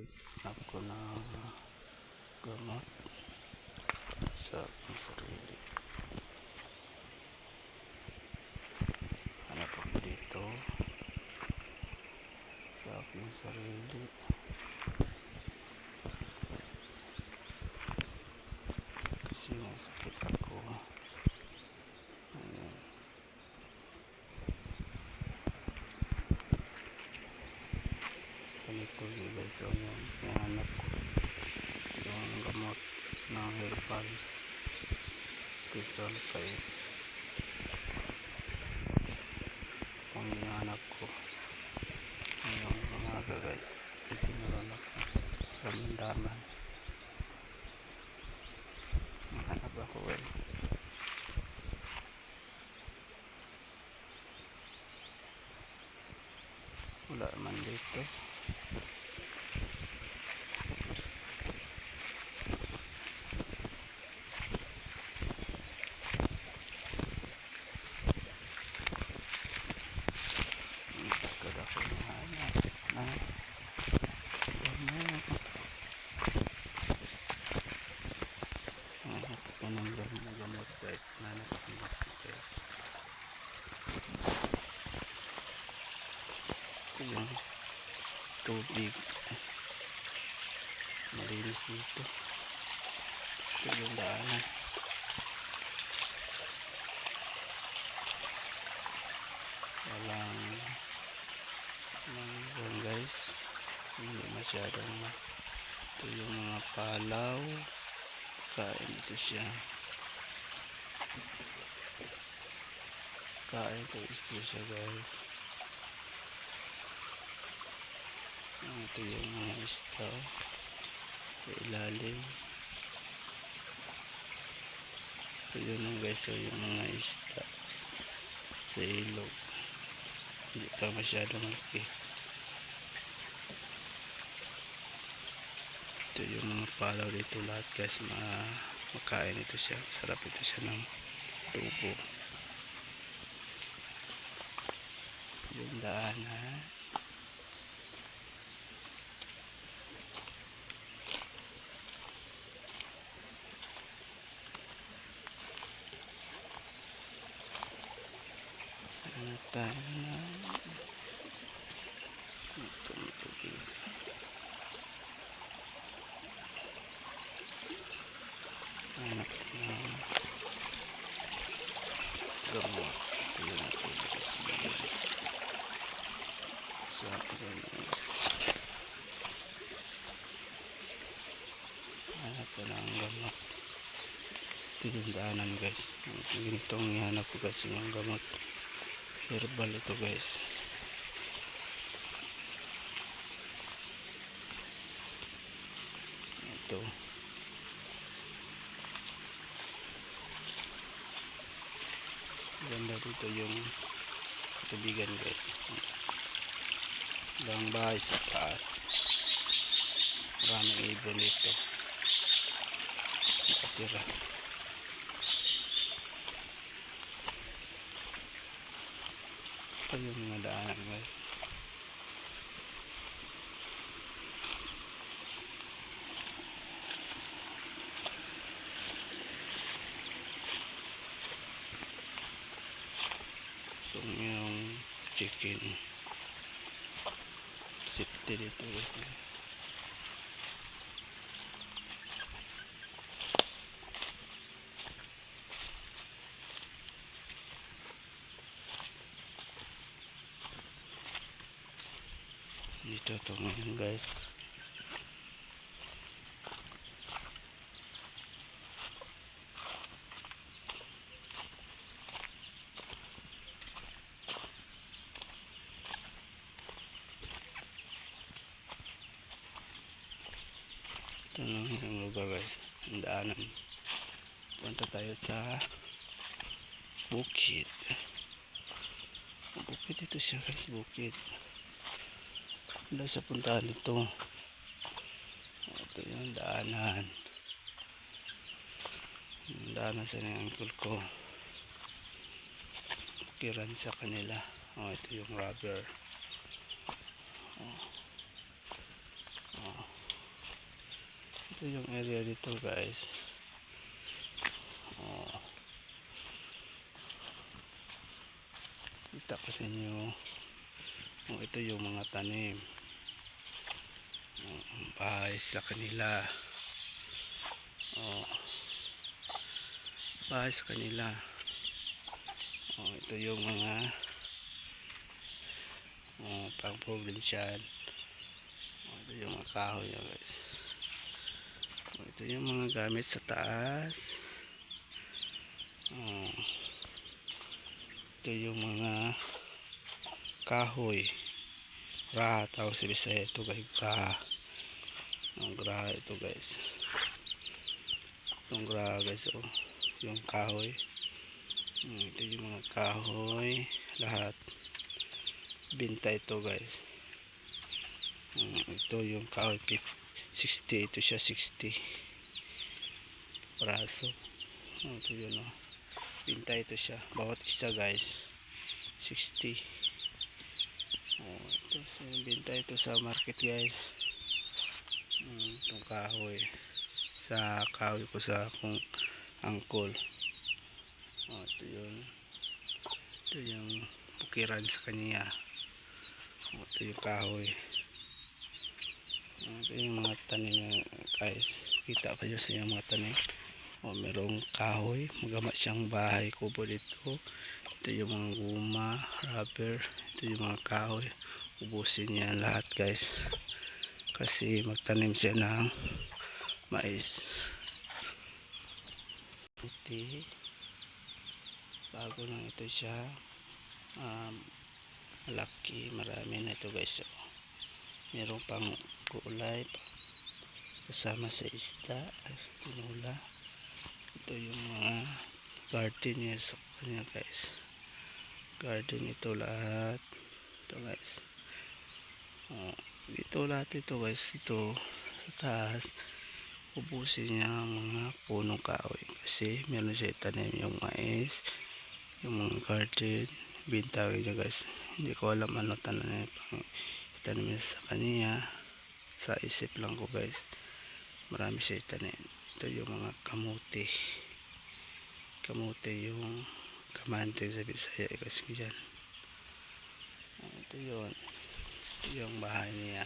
guys, hanap ko na gamot sa aking sarili. Hanap ako dito sa aking sarili. Kasi nasakit ako. Ayan. ganito yung guys so yan hinahanap ko yung gamot special kay kung hinahanap ko yung mga guys. Kasi meron ako ramdaman mahanap ako eh wala man dito Takot ako mahanap na gamot. Hanap ko ng gamot na gamot guys. Hanap ko ng gamot guys. Yung tubig. Malinis dito. Ito yung daanan. Walang manggang guys hindi masyadong ma ito yung mga palaw kain ito siya kain ko ito siya guys ito yung mga isda. Sa ilalim. Ito yun guys so yung mga isda. Sa ilog. Hindi pa masyadong malaki. Ito yung mga palaw dito lahat guys. Ma makain ito siya. Sarap ito siya ng tubo yung daanan. ano na ito ang tubig anak na gamot ito yung sa bilis sa bilis anak ko ito yung guys ganitong ihanap ko guys yung gamot herbal ito guys. Ito. Ganda dito yung tubigan guys. Ibang bahay sa taas. Maraming ibon dito. Nakatira ito yung mga daanan guys. Ito yung chicken. Safety dito guys dito to ngayon guys. Ito na yung lugar guys? Ang daanan punta tayo sa bukid bukid ito siya guys bukid wala sa puntahan ito ito yung daanan yung daanan sa ng uncle ko kiran sa kanila oh, ito yung rubber oh. Oh. ito yung area dito guys. Oh. Kita ko sa inyo. Oh, ito yung mga tanim. Oh, bahay sa kanila. Oh. Bahay sa kanila. Oh, ito yung mga oh, pang provincial. Oh, ito yung mga kahoy yan, guys. Oh, ito yung mga gamit sa taas. Oh. Ito yung mga kahoy. Graha tawag sa Bisaya ito guys. Graha. Graha ito guys. Itong graha guys. Oh. Yung kahoy. Hmm, Ito yung mga kahoy. Lahat. Binta ito guys. Hmm, Ito yung kahoy. Pip- 60. Ito siya 60. Braso. Oh, ito yun oh. Binta ito siya. Bawat isa guys. 60. Oh, ito sa binta ito sa market guys. Mm, itong kahoy. Sa kahoy ko sa akong angkol. Oh, ito yun. Ito yung bukiran sa kanya. Oh, ito yung kahoy. Oh, ito yung mga tanim guys. Kita kayo sa yung mga tanim. Oh, merong kahoy. Magamat siyang bahay kubo dito. Ito yung mga guma, rubber. Ito yung mga kahoy. Ubusin niya lahat guys. Kasi magtanim siya ng mais. Iti. Bago lang ito siya. Um, malaki. Marami na ito guys. Oh. Meron pang kulay. Kasama sa isda. Tinula. Ito yung mga garden niya sa kanya guys. Garden ito lahat. Ito guys. Oh, dito lahat ito guys. Ito sa taas. Ubusin niya ang mga punong kahoy. Kasi meron siya itanim yung mais. Yung mga garden. Bintawin niya guys. Hindi ko alam ano tanan niya. Itanim niya sa kanya. Sa isip lang ko guys. Marami siya itanim. Ito yung mga kamuti. Kamuti yung kamante sa Bisaya kasi yan. Ah, Ito yun. Yung bahay niya.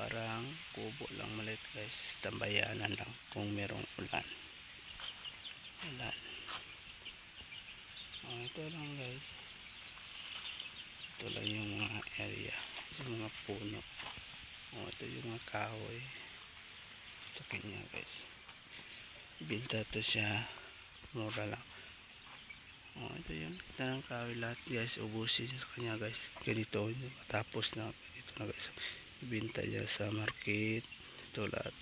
Parang kubo lang maliit guys. Tambayanan lang kung merong ulan. Ulan. Oh, ito lang guys. Ito lang yung mga area. Yung mga puno. Oh, ito yung mga kahoy. Sa kanya guys. Binta to siya. Mura lang. Oh, ito yun. Kita ng kahoy lahat guys. Ubusin sa kanya guys. Ganito. Tapos na. Ganito na guys. Ibinta niya sa market. Ito lahat.